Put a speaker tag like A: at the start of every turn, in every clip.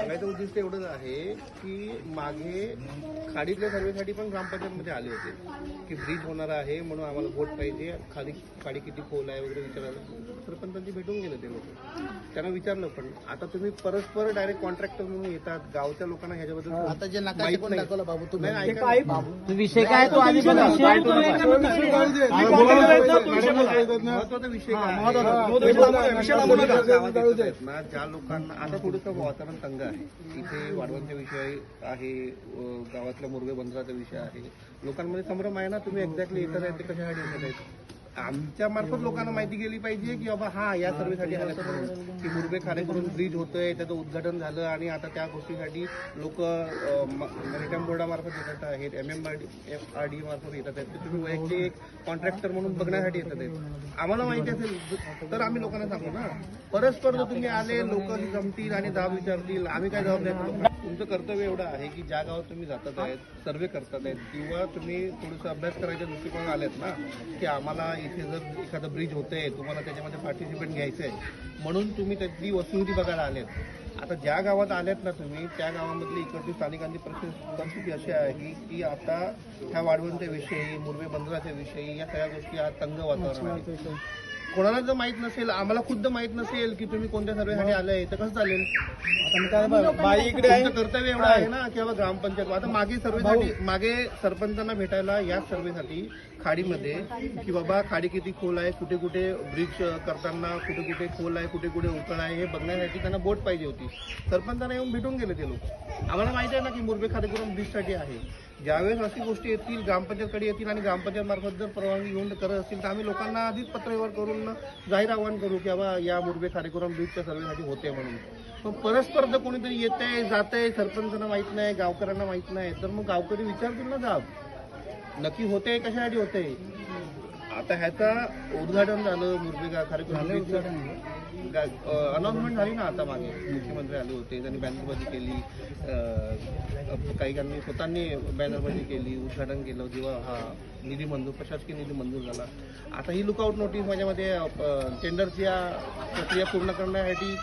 A: सांगायचं उद्दिष्ट एवढंच आहे की मागे खाडीतल्या सर्वेसाठी पण ग्रामपंचायतमध्ये आले होते की ब्रिज होणार आहे म्हणून आम्हाला बोट पाहिजे. खाली खाडी किती खोल आहे वगैरे विचारायला. सरपंचांची भेटून गेले ते लोक. त्यांना विचारलं पण आता तुम्ही परस्पर डायरेक्ट कॉन्ट्रॅक्टर म्हणून येतात. गावच्या लोकांना ह्याच्याबद्दल
B: आता जे पण. दाखवला बाबू तुम्ही?
C: विषय काय तो आधी
A: महत्त्वाचा विषय काय ना, ज्या लोकांना आता थोडंसं वातावरण तंग आहे. इथे वाढवांचा विषय आहे गावातल्या मुरगे बंदराचा विषय आहे. लोकांमध्ये संभ्रम आहे ना तुम्ही एक्झॅक्टली येतात आहे ते कशासाठी येतात आमच्या मार्फत लोकांना माहिती गेली पाहिजे की बाबा हा या सर्वेसाठी आलं म्हणून की मुरबे खारेकरून ब्रिज होतोय त्याचं उद्घाटन झालं आणि आता त्या गोष्टीसाठी लोक मॅरिटाईम बोर्डामार्फत येतात आहेत M M R D F R D मार्फत येतात आहेत तर तुम्ही वैयक्तिक एक कॉन्ट्रॅक्टर म्हणून बघण्यासाठी येतात आहेत आम्हाला माहिती असेल तर आम्ही लोकांना सांगू ना. परस्पर जर तुम्ही आले लोक जमतील आणि दाब विचारतील. आम्ही काय जबाब द्यायचं तुमचं कर्तव्य एवढं आहे की ज्या गावात तुम्ही जातात आहेत सर्वे करतात आहेत किंवा तुम्ही थोडंसं अभ्यास करायच्या दृष्टिकोन आलेत ना की आम्हाला इथे जर एखादं ब्रिज होतंय तुम्हाला त्याच्यामध्ये पार्टिसिपेट घ्यायचं आहे म्हणून तुम्ही त्यातली वसुंधी बघायला आलेत. आता ज्या गावात आलेत ना तुम्ही त्या गावामधली इकडची स्थानिकांची परिस्थिती अशी आहे की आता ह्या वाढवणच्या विषयी मुरबे बंदराच्या विषयी या सगळ्या गोष्टी आज तंग वातावरण आहे कोणाला जर माहीत नसेल आम्हाला खुद्द माहीत नसेल की तुम्ही कोणत्या सर्वेसाठी आलाय तर कसं चालेल?
B: बाई इकडे आहे.
A: तुमचं कर्तव्य एवढं आहे ना किंवा ग्रामपंचायत. आता मागे सर्वेसाठी मागे सरपंचांना भेटायला याच सर्वेसाठी खाडीमध्ये की बाबा खाडी किती खोल आहे कुठे कुठे ब्रिज करताना कुठे कुठे खोल आहे कुठे कुठे उकळ आहे हे बघण्यासाठी त्यांना बोट पाहिजे होती. सरपंचांना येऊन भेटून गेले ते लोक. आम्हाला माहिती आहे ना की मुरबे खाडेकरून ब्रिजसाठी आहे. ज्यावेळेस अशी गोष्टी येतील ग्रामपंचायतकडे येतील आणि ग्रामपंचायत मार्फत जर परवानगी घेऊन करत असतील तर आम्ही लोकांना आधीच पत्रव्यवहार करून जाहीर आवाहन करू की बाबा या मुरबे खारेकुरम ब्रिजच्या सर्वेसाठी होते म्हणून. पण परस्पर जर कोणीतरी येतंय जातंय सरपंचांना माहीत नाही गावकऱ्यांना माहीत नाही तर मग गावकरी विचारतील ना जाब नक्की होते कशासाठी होते? आता ह्याचा उद्घाटन झालं मुरबे खारेकुरम अनाउन्समेंट uh, झाली ना आता मागे. मुख्यमंत्री आले होते त्यांनी बॅनरबाजी केली. काहीकांनी स्वतःनी बॅनरबाजी केली उद्घाटन केलं जेव्हा हा निधी मंजूर प्रशासकीय निधी मंजूर झाला. आता ही लुकआउट नोटीस माझ्यामध्ये टेंडरच्या प्रक्रिया पूर्ण करण्यासाठी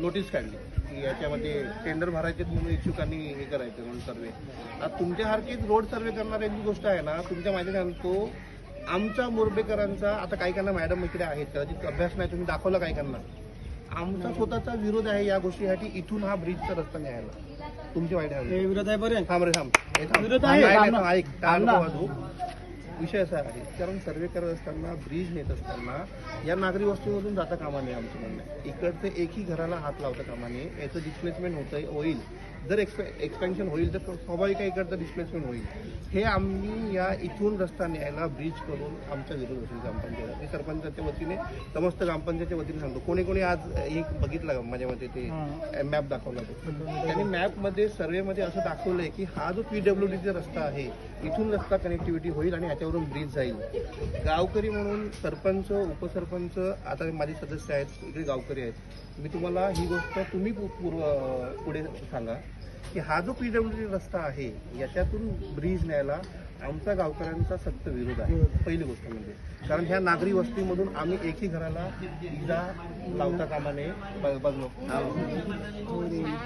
A: नोटीस काढली. की याच्यामध्ये टेंडर भरायचे म्हणून इच्छुकांनी हे करायचं म्हणून सर्वे आता तुमच्यासारखीच रोड सर्वे करणारी एक गोष्ट आहे ना तुमच्या माहिती सांगतो आमच्या मोरबेकरांचा आता काही काहींना मॅडम इकडे आहेत कदाचित अभ्यास नाही तुम्ही दाखवला काही काहींना. आमचा स्वतःचा विरोध आहे या गोष्टीसाठी इथून हा ब्रिजचा रस्ता न्यायला. तुमची वाईट आहे
B: विरोध आहे बरे
A: थांब रे थांब. हे ऐक. विषय असा आहे कारण सर्वे करत असताना ब्रिज नेत असताना या नागरी वस्तीमधून जाता कामा नये आमचं म्हणणं इकडचे एकही घराला हात लावता कामा नये. याचं डिस्प्लेसमेंट होतंय होईल. जर एक्सपेन्शन होईल तर स्वाभाविक आहे इकडचं डिस्प्लेसमेंट होईल. हे आम्ही या इथून रस्ता न्यायला ब्रिज करून आमचा विरोध असेल ग्रामपंचायत मी सरपंचाच्या वतीने समस्त ग्रामपंचायतच्या वतीने सांगतो. कोणी कोणी आज एक बघितला का? माझ्या मते ते मॅप दाखवला तो. त्यांनी मॅपमध्ये सर्वेमध्ये असं दाखवलंय की हा जो पीडब्ल्यू डीचा रस्ता आहे इथून रस्ता कनेक्टिव्हिटी होईल आणि ह्याच्यावरून ब्रिज जाईल. गावकरी म्हणून सरपंच उपसरपंच आता माझे सदस्य आहेत इकडे गावकरी आहेत. मी तुम्हाला ही गोष्ट तुम्ही पु- पूर्व पुढे सांगा. की हा जो पीडब्ल्यू डी रस्ता आहे याच्यातून ब्रिज न्यायला आमचा गावकऱ्यांचा सक्त विरोध आहे. पहिली गोष्ट म्हणजे. कारण ह्या नागरी वस्तीमधून आम्ही एकही घराला इजा लावता कामा नये. बघलो.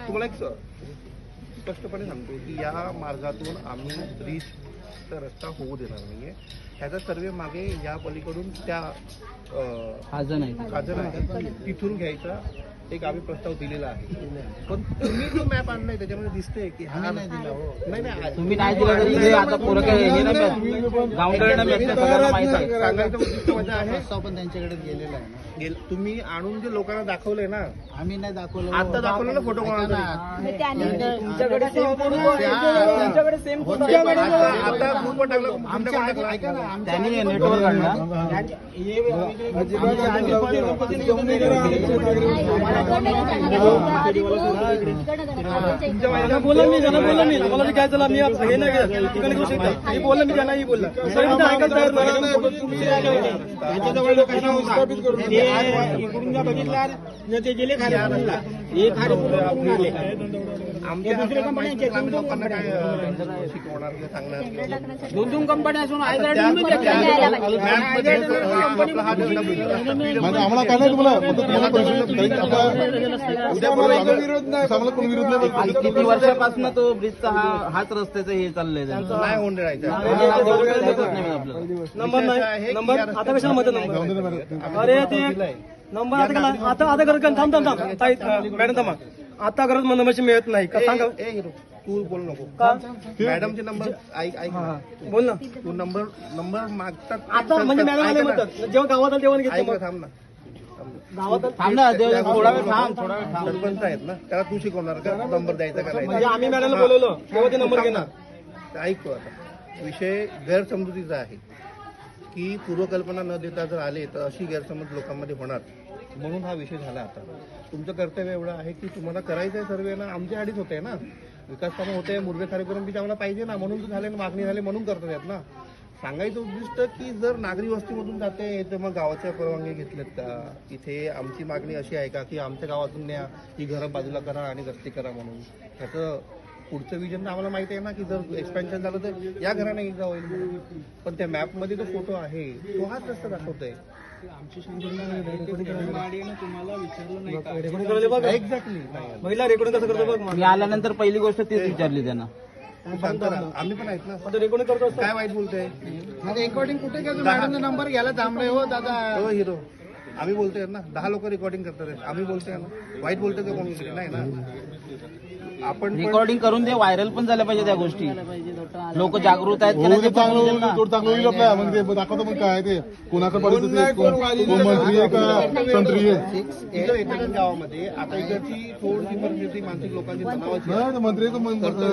A: तुम्हाला एक स्पष्टपणे सांगतो की या मार्गातून आम्ही ब्रिजचा रस्ता होऊ देणार नाहीये. ह्याचा सर्वे मागे या पलीकडून त्या
C: आहे
A: खाजर आहे तिथून घ्यायचा. एक आम्ही प्रस्ताव दिलेला आहे पण तुम्ही जो मॅप आणलाय त्याच्यामध्ये दिसतंय की हा
B: नाही दिला, हो.
A: नाही नाही
C: तुम्ही नाही दिलं तरी हे आता पोरं काही हे नाही भेट गावकऱ्यांना भेटतं सगळ्यांना माहीत आहे
A: सांगायचं उद्दिष्ट माझं आहे
B: प्रस्ताव पण त्यांच्याकडे गेलेला आहे ना
A: गेल- तुम्ही आणून जे लोकांना दाखवलंय ना
B: आम्ही नाही दाखवलं
A: आता दाखवलं ना फोटो कोणाला तरी?
B: तुमच्याकडे सेम तुमच्याकडे सेम
A: आता आता ग्रुपवर टाकलं तुमच्या पण टाकला.
B: ऐका ना आमच्या
C: त्यांनी नेटवर्क काढला
D: बोलला मी ज्यांना बोलला मी मला काय चला मी हे नाही तिकडे घेऊ शकता मी बोलला मी ज्यांना बोलला सर मी तर ऐकायला तयार नाही.
B: इकडून बघितला ते गेले खाली एक खाली
A: आले
C: दोन दोन कंपन्या असून
A: हा.
E: म्हणजे आम्हाला काय नाही तुम्हाला
C: किती वर्षापासून तो ब्रिजचा हा हाच रस्त्याचं हे चाललंय.
A: नाही होऊन
D: नंबर नाही नंबर आता कशाला मध्ये नंबर. अरे ते नंबर आता आता आता गरज थांब थांब थांब मॅडम थांबा आता गरज नंबरची मिळत नाही. का सांगा?
A: तू बोल नको.
D: का?
A: मॅडमचे नंबर ऐक ऐक ना.
D: बोल ना.
A: तू नंबर नंबर मागतात
D: आता म्हणजे मॅडम आले
A: ऐक ना.
D: म्हणतात. जेव्हा गावात आले तेव्हा
A: ऐक ना. थांब ना थांब ना.
D: गावात आले-
C: थांब ना ते थोडा वेळ थांब थोडा वेळ थांब.
A: सरपंच आहेत ना. त्याला तू शिकवणार का? नंबर द्यायचा का
D: म्हणजे
A: नाही?
D: आम्ही मॅडमला बोलवलं. तेव्हा ते नंबर घेणार.
A: तर ऐक तू आता. विषय गैरसमजुतीचा आहे. की पूर्वकल्पना न देता जर आले तर अशी गैरसमज लोकांमध्ये होणार. म्हणून हा विषय झाला आता. तुमचं कर्तव्य एवढं आहे की तुम्हाला करायचं आहे सर्वे ना आमच्या आडीच होते ना. विकास कामं होते मुर्गे कार्यक्रम बी आम्हाला पाहिजे ना म्हणून तर झाले ना मागणी झाली म्हणून करतात आहेत ना. सांगायचं उद्दिष्ट की जर नागरी वस्तीमधून जाते तर मग गावाच्या परवानगी घेतल्यात का? इथे आमची मागणी अशी आहे का की आमच्या गावातून न्या ही घरं बाजूला करा आणि रस्ते करा म्हणून. त्याचं पुढचं विजन तर आम्हाला माहिती आहे ना की जर एक्सपेन्शन झालं तर या घराने एकदा होईल. पण त्या मॅपमध्ये जो फोटो आहे तो हाच रस्ता दाखवतोय. एक्झॅक्टली
D: महिला रेकॉर्डिंग कसं करतो बघ मग.
C: मी आल्यानंतर पहिली गोष्ट तीच विचारली त्यांना.
A: आम्ही पण आहेत ना.
D: आता रेकॉर्डिंग करतो
A: काय वाईट बोलतोय?
B: रेकॉर्डिंग कुठे मॅडमचा नंबर घ्यायला थांबलोय हो दादा.
A: हो हिरो. आम्ही बोलतोय ना दहा लोक रेकॉर्डिंग करतात. आम्ही बोलतोय ना. वाईट बोलतोय का कोणी नाही ना. आपण पण-
C: रेकॉर्डिंग करून ते व्हायरल पण झाल्या पाहिजे त्या गोष्टी. लोक जागृत आहेत की
E: हो चांगलं थोडं चांगलं होईल आपल्या म्हणजे ते दाखवतो मग काय ते. कोणाचं परिस्थिती आहे, कोण कोण मंत्री आहे का संत्री आहे.
A: इथं एखाद्या गावामध्ये आता इकडची थोडीशी परिस्थिती मानसिक लोकांची तणावाची. आहे.
E: नाही, ते मंत्री आहे, तो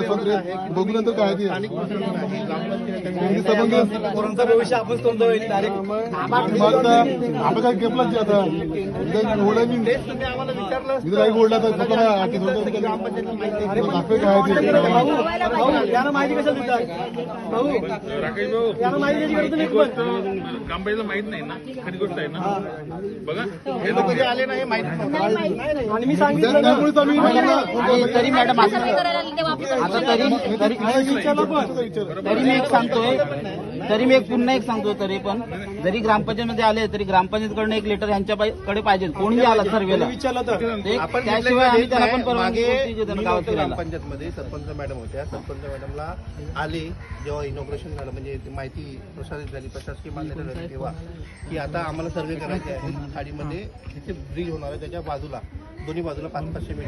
E: संत्री
A: आहे.
E: बघू नंतर काय ते.
A: स्थानिक प्रशासन आहे, ग्रामपंचायत आहे.
E: त्यांनी सबंध
D: पोरांचं भविष्य आपण
E: काय केपलाच आता. इथं
A: तेच तुम्ही आम्हाला विचारलं असतं.
E: इथं काही तर फक्त
A: ग्रामपंचायतीला माहिती
E: ते
D: यांना माहिती कशाला देतात भाऊ माहिती नाही
F: कांबळीला माहीत नाही ना खरी गोष्ट आहे ना. बघा
A: हे लोक जे आले ना हे माहिती.
D: आणि मी सांगितलं
E: आम्ही मॅडमला
C: आणि तरी मॅडम आता आता तरी तरी
D: विचारलं पण
C: तरी मी एक सांगतोय. तरी मी एक पुन्हा एक सांगतो तरी पण जरी ग्रामपंचायतमध्ये आले तरी ग्रामपंचायतकडनं एक लेटर यांच्याकडे पाहिजे. कोणी आला सर्वेला त्याशिवाय आम्ही त्याला पण परवानगी गावात फिरायला.
A: ग्रामपंचायतमध्ये सरपंच मॅडम होत्या. सरपंच मॅडमला आले जेव्हा इनॉग्रेशन झालं म्हणजे माहिती प्रसारित झाली प्रशासकीय मान्यता झाली तेव्हा की आता आम्हाला सर्वे करायचे आहे. खाडीमध्ये जिथे ब्रिज होणार आहे त्याच्या बाजूला दोन्ही बाजूला पाच पाचशे मीटर